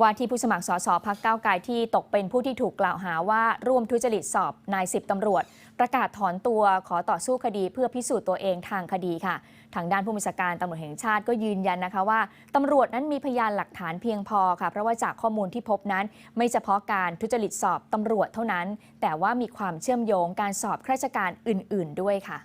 ว่าที่ผู้สมัครสสพักก้าวไกลที่ตกเป็นผู้ที่ถูกกล่าวหาว่าร่วมทุจริตสอบนายสิบตำรวจ ประกาศถอนตัวขอต่อสู้คดีเพื่อพิสูจน์ตัวเองทางคดีค่ะ ทางด้านผู้บัญชาการตำรวจแห่งชาติก็ยืนยันนะคะว่าตำรวจนั้นมีพยานหลักฐานเพียงพอค่ะ เพราะว่าจากข้อมูลที่พบนั้น ไม่เฉพาะการทุจริตสอบตำรวจเท่านั้น แต่ว่ามีความเชื่อมโยงการสอบข้าราชการอื่น ๆ ด้วยค่ะ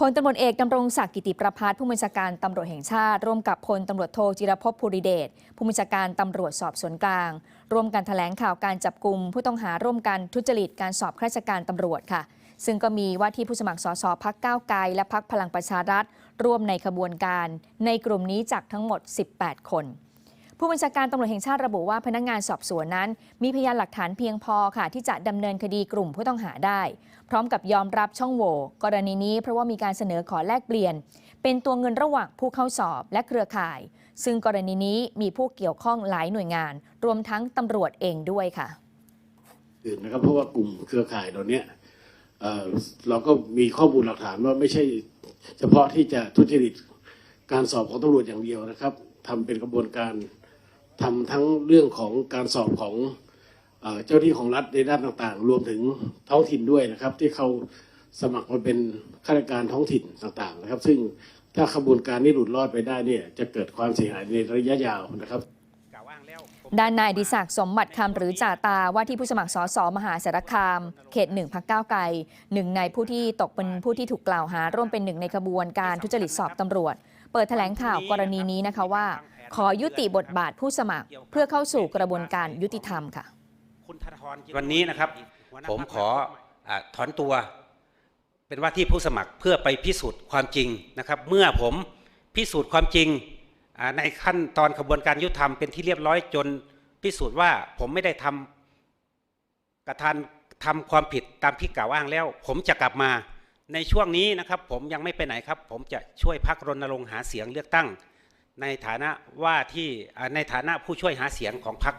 พลตำรวจเอกดำรงศักดิ์กิติประพาสผู้บัญชาการตำรวจแห่งชาติ ร่วมกับพลตำรวจโทจิรภพภูริเดชผู้บัญชาการตำรวจสอบสวนกลาง ร่วมกันแถลงข่าวการจับกลุ่มผู้ต้องหาร่วมกันทุจริตการสอบข้าราชการตำรวจค่ะ ซึ่งก็มีว่าที่ผู้สมัครสสพักก้าวไกลและพักพลังประชารัฐ ร่วมในขบวนการ ในกลุ่มนี้จากทั้งหมด 18 คน ผู้บัญชาการตำรวจแห่งชาติระบุว่าพนักงานสอบสวนนั้น มีพยานหลักฐานเพียงพอค่ะ ที่จะดำเนินคดีกลุ่มผู้ต้องหาได้ พร้อมกับยอมรับช่องโหว่กรณีนี้เพราะว่ามีการเสนอขอแลกเปลี่ยน เป็นตัวเงินระหว่างผู้เข้าสอบและเครือข่าย ซึ่งกรณีนี้มีผู้เกี่ยวข้องหลายหน่วยงาน รวมทั้งตำรวจเองด้วยค่ะอื่นนะครับเพราะว่ากลุ่มเครือข่ายเราเนี้ยเเราก็มีข้อมูลหลักฐานว่าไม่ใช่เฉพาะที่จะทุจริตการสอบของตำรวจอย่างเดียวนะครับทำเป็นกระบวนการ ทำทั้งเรื่องของการสอบของเจ้าหน้าที่ของรัฐในด้านต่างๆ รวมถึงท้องถิ่นด้วยนะครับ ที่เขาสมัครมาเป็นข้าราชการท้องถิ่นต่างๆ นะครับ ซึ่งถ้าขบวนการนี้หลุดรอดไปได้เนี่ยจะเกิดความเสียหายในระยะยาวนะครับด้านนายดิศักดิ์สมบัติคำหรือจ่าตาว่าที่ผู้สมัครสสมหาสารคาม เขตหนึ่งพักก้าวไกลหนึ่งในผู้ที่ตกเป็นผู้ที่ถูกกล่าวหา ร่วมเป็นหนึ่งในขบวนการทุจริตสอบตำรวจ เปิดแถลงข่าวกรณีนี้นะคะว่า ขอยุติบทบาทผู้สมัครเพื่อเข้าสู่กระบวนการยุติธรรมค่ะ คุณธนาธรวันนี้นะครับหัวหาผมพรรคขออาถอนตัว เป็นว่าที่ผู้สมัครเพื่อไปพิสูจน์ความจริงนะครับ เมื่อผมพิสูจน์ความจริงอ่าในขั้นตอนกระบวนการยุติธรรมเป็นที่เรียบร้อยจนพิสูจน์ว่าผมไม่ได้ทำกระทานทำความผิดตามที่กล่าวอ้างแล้ว ผมจะกลับมาในช่วงนี้นะครับ ผมยังไม่ไปไหนครับ ผมจะช่วยพักรณรงค์หาเสียงเลือกตั้ง ในฐานะว่าที่ในฐานะผู้ช่วยหาเสียงของพรรค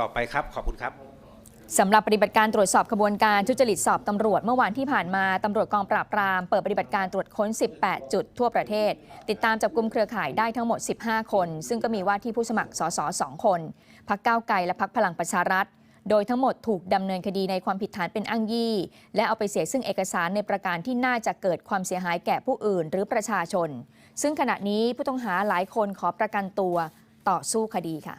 ต่อไปครับ ขอบคุณครับสำหรับปฏิบัติการตรวจสอบขบวนการทุจริตสอบตำรวจเมื่อวานที่ผ่านมาตำรวจกองปราบปราม เปิดปฏิบัติการตรวจค้น 18 จุดทั่วประเทศ ติดตามจับกลุ่มเครือข่ายได้ทั้งหมด 15 คน ซึ่งก็มีว่าที่ผู้สมัครสส2คนพักก้าวไกลและพักพลังประชารัฐ โดยทั้งหมดถูกดำเนินคดีในความผิดฐานเป็นอ้างยี่ และเอาไปเสียซึ่งเอกสารในประการที่น่าจะเกิดความเสียหายแก่ผู้อื่น หรือประชาชน ซึ่งขณะนี้ผู้ต้องหาหลายคนขอประกันตัวต่อสู้คดีค่ะ